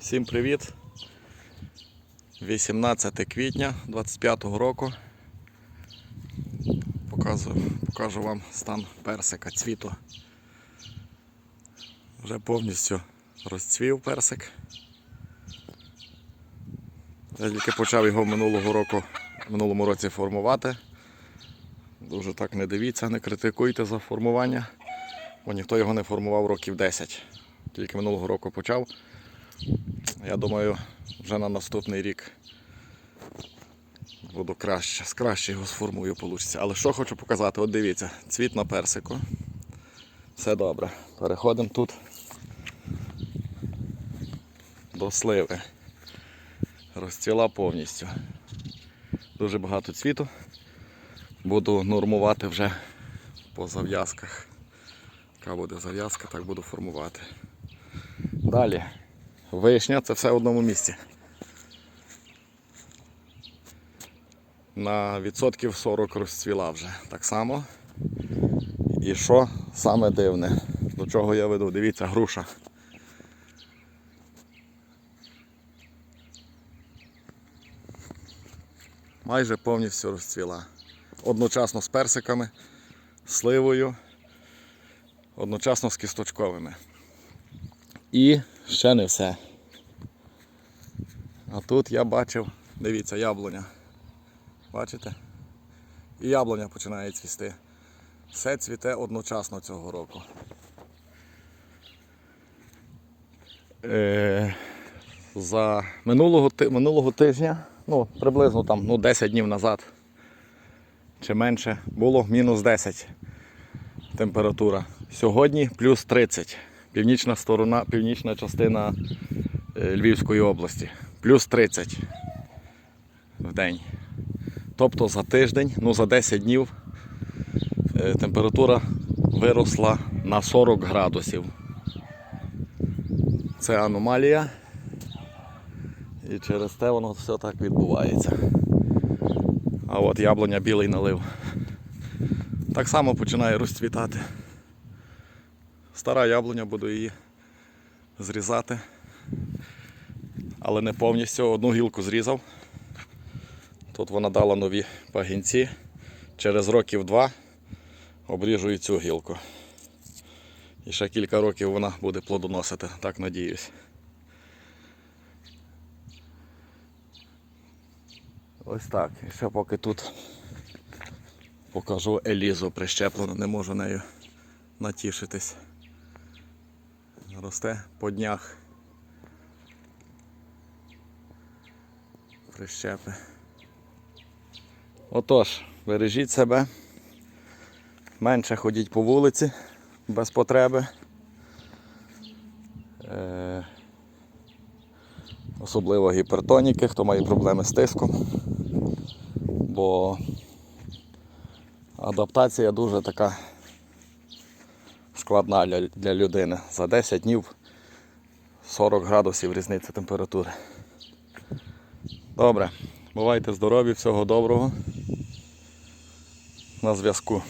Всім привіт! 18 квітня 25 року. Показую, покажу вам стан персика цвіту. Вже повністю розцвів персик. Я тільки почав його минулого року, минулому році формувати. Дуже так не дивіться, не критикуйте за формування, бо ніхто його не формував років 10. Тільки минулого року почав. Я думаю, вже на наступний рік буду краще, краще його сформую получиться. Але що хочу показати, от дивіться, цвіт на персику. Все добре. Переходимо тут до сливи. Розцвіла повністю. Дуже багато цвіту. Буду нормувати вже по зав'язках. Яка буде зав'язка, так буду формувати. Далі. Вишня все в одному місці. На відсотків 40 розцвіла вже так само. І що саме дивне? До чого я веду? Дивіться, груша. Майже повністю розцвіла. Одночасно з персиками, сливою, одночасно з кісточковими. І ще не все. А тут я бачив, дивіться, яблуня. Бачите? І яблуня починає цвісти. Все цвіте одночасно цього року. Е, за минулого, минулого тижня, ну, приблизно там ну, 10 днів назад чи менше, було мінус 10 температура. Сьогодні плюс 30. Північна сторона, північна частина е, Львівської області. Плюс 30 в день. Тобто за тиждень, ну за 10 днів е, температура виросла на 40 градусів. Це аномалія. І через те воно все так відбувається. А от яблуня білий налив. Так само починає розцвітати. Стара яблуня, буду її зрізати. Але не повністю одну гілку зрізав. Тут вона дала нові пагінці. Через років два обріжу і цю гілку. І ще кілька років вона буде плодоносити, так надіюсь. Ось так. І ще поки тут покажу Елізу прищеплену, не можу нею натішитись. Росте по днях. Прищепи. Отож, бережіть себе, менше ходіть по вулиці без потреби. Е, особливо гіпертоніки, хто має проблеми з тиском. Бо адаптація дуже така складна для, для людини. За 10 днів 40 градусів різниця температури. Добре, бувайте здорові, всього доброго. На зв'язку.